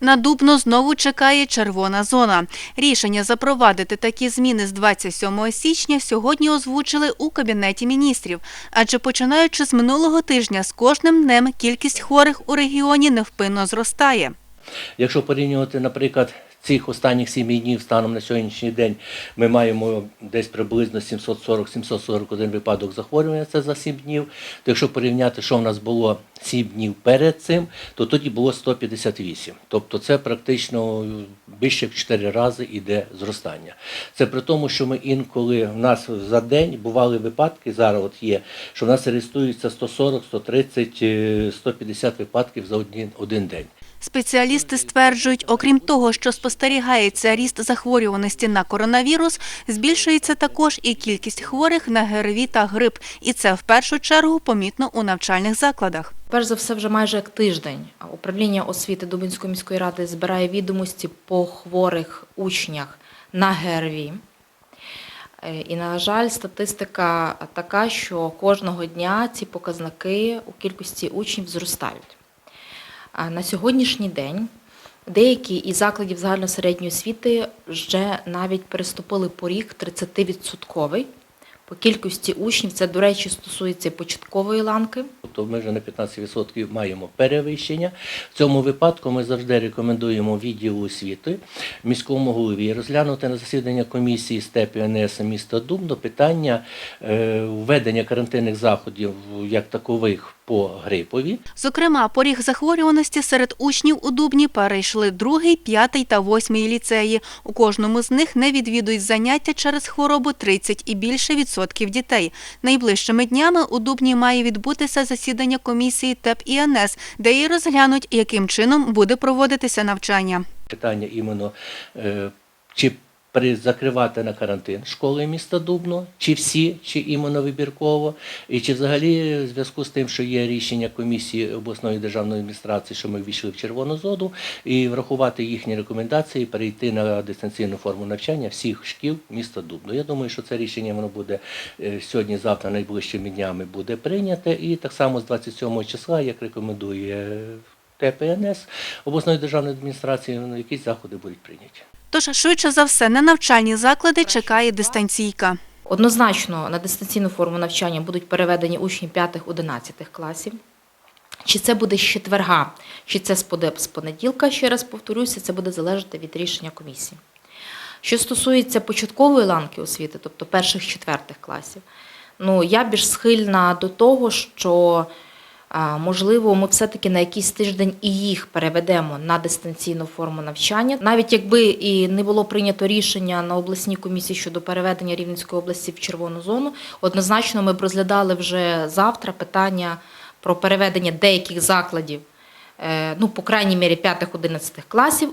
На Дубно знову чекає червона зона. Рішення запровадити такі зміни з 27 січня сьогодні озвучили у Кабінеті міністрів. Адже починаючи з минулого тижня, з кожним днем кількість хворих у регіоні невпинно зростає. Якщо порівнювати, наприклад, цих останніх 7 днів станом на сьогоднішній день, ми маємо десь приблизно 740-741 випадок захворювання, це за 7 днів. То якщо порівняти, що в нас було 7 днів перед цим, то тоді було 158. Тобто це практично більше в 4 рази йде зростання. Це при тому, що ми інколи в нас за день бували випадки, зараз от є, що в нас реєструється 140, 130, е, 150 випадків за один, один день. Спеціалісти стверджують, окрім того, що спостерігається ріст захворюваності на коронавірус, збільшується також і кількість хворих на ГРВІ та грип. І це в першу чергу помітно у навчальних закладах. Перш за все, вже майже як тиждень управління освіти Дубинської міської ради збирає відомості по хворих учнях на ГРВІ. Е, І, на жаль, статистика така, що кожного дня ці показники у кількості учнів зростають. На сьогоднішній день деякі із закладів загальносередньої освіти вже навіть переступили поріг 30% по кількості учнів. Це, до речі, стосується початкової ланки. Тобто ми вже на 15% маємо перевищення. В цьому випадку ми завжди рекомендуємо відділу освіти міському голові розглянути на засідання комісії СТЕП і НС міста Дубно питання е, введення карантинних заходів як такових по грипові. Зокрема, поріг захворюваності серед учнів у Дубні перейшли другий, п'ятий та восьмий ліцеї. У кожному з них не відвідують заняття через хворобу 30 і більше відсотків дітей. Найближчими днями у Дубні має відбутися засідання комісії ТЕП і НС, де і розглянуть, яким чином буде проводитися навчання. Питання іменно е, чи закривати на карантин школи міста Дубно, чи всі, чи іменно вибірково, і чи взагалі в зв'язку з тим, що є рішення комісії обласної державної адміністрації, що ми ввійшли в червону зону, і врахувати їхні рекомендації, перейти на дистанційну форму навчання всіх шкіл міста Дубно. Я думаю, що це рішення воно буде е, сьогодні, завтра, найближчими днями буде прийняте, і так само з 27 числа, як рекомендує ТПНС обласної державної адміністрації, якісь заходи будуть прийняті. Тож, швидше за все, на навчальні заклади чекає дистанційка. Однозначно на дистанційну форму навчання будуть переведені учні 5-11 класів. Чи це буде з четверга, чи це з понеділка, ще раз повторюся, це буде залежати від рішення комісії. Що стосується початкової ланки освіти, тобто перших четвертих класів, ну я більш схильна до того, що можливо, ми все-таки на якийсь тиждень і їх переведемо на дистанційну форму навчання. Навіть якби і не було прийнято рішення на обласній комісії щодо переведення Рівненської області в червону зону, однозначно ми б розглядали вже завтра питання про переведення деяких закладів, е, ну, по крайній мірі 5-11 класів,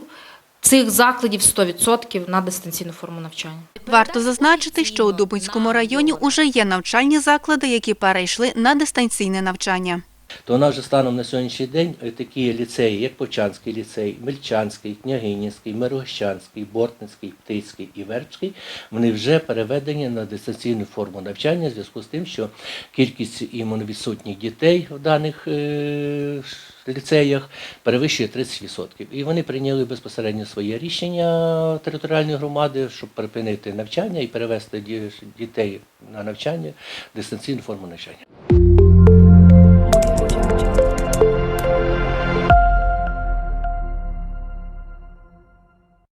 цих закладів 100% на дистанційну форму навчання. Варто зазначити, що у Дубинському районі уже є навчальні заклади, які перейшли на дистанційне навчання. То нас вже станом на сьогоднішній день е, такі ліцеї, як Почанський ліцей, Мельчанський, Княгинівський, Мирогощанський, Бортницький, Птицький і Вербський, вони вже переведені на дистанційну форму навчання в зв'язку з тим, що кількість імуновідсутніх дітей в даних е, ліцеях перевищує 30%. І вони прийняли безпосередньо своє рішення територіальної громади, щоб припинити навчання і перевести дітей на навчання дистанційну форму навчання.